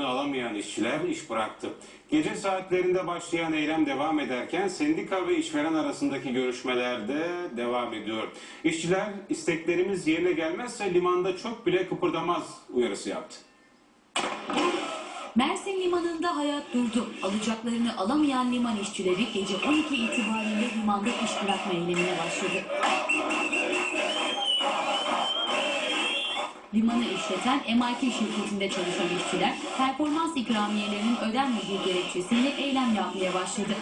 alamayan işçiler iş bıraktı. Gece saatlerinde başlayan eylem devam ederken sendika ve işveren arasındaki görüşmeler de devam ediyor. İşçiler isteklerimiz yerine gelmezse limanda çok bile kıpırdamaz uyarısı yaptı. Mersin limanında hayat durdu. Alacaklarını alamayan liman işçileri gece 12 itibariyle limanda iş bırakma eylemine başladı. Limanı işleten MIT şirketinde çalışan işçiler performans ikramiyelerinin ödenmediği gerekçesiyle eylem yapmaya başladı.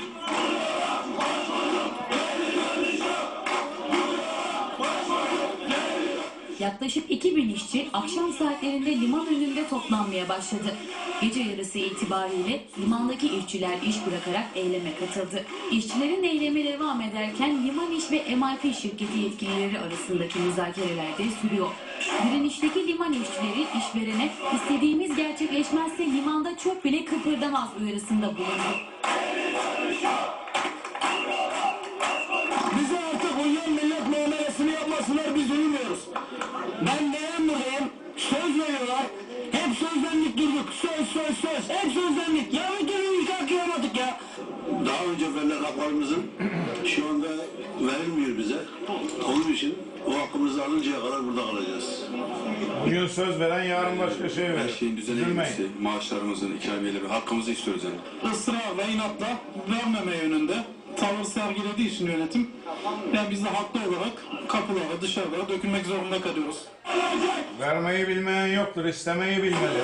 Yaklaşık 2000 işçi akşam saatlerinde liman önünde toplanmaya başladı. Gece yarısı itibariyle limandaki işçiler iş bırakarak eyleme katıldı. İşçilerin eyleme devam ederken Liman İş ve MIP şirketi yetkilileri arasındaki müzakereler de sürüyor. Direnişteki liman işçileri işverene istediğimiz gerçekleşmezse limanda çok bile kıpırdamaz uyarısında bulundu. Bize artık uyuyan millet muamelesini yapmasınlar biz uyumuyoruz. Ben neden buradayım? Söz veriyorlar. Hep sözlendik durduk. Söz söz söz. Hep sözlendik. Ya Daha önce verilen haklarımızın şu anda verilmiyor bize. Onun için o hakkımızı alıncaya kadar burada kalacağız. Bugün söz veren yarın başka şey Her verir. şeyin düzene girmesi, maaşlarımızın, ikramiyeleri, hakkımızı istiyoruz yani. ısrarla, inatla vermeme yönünde tavır sergilediği için yönetim yani biz de haklı olarak kapılara, dışarılara dökülmek zorunda kalıyoruz. Vermeyi bilmeyen yoktur, istemeyi bilmeli.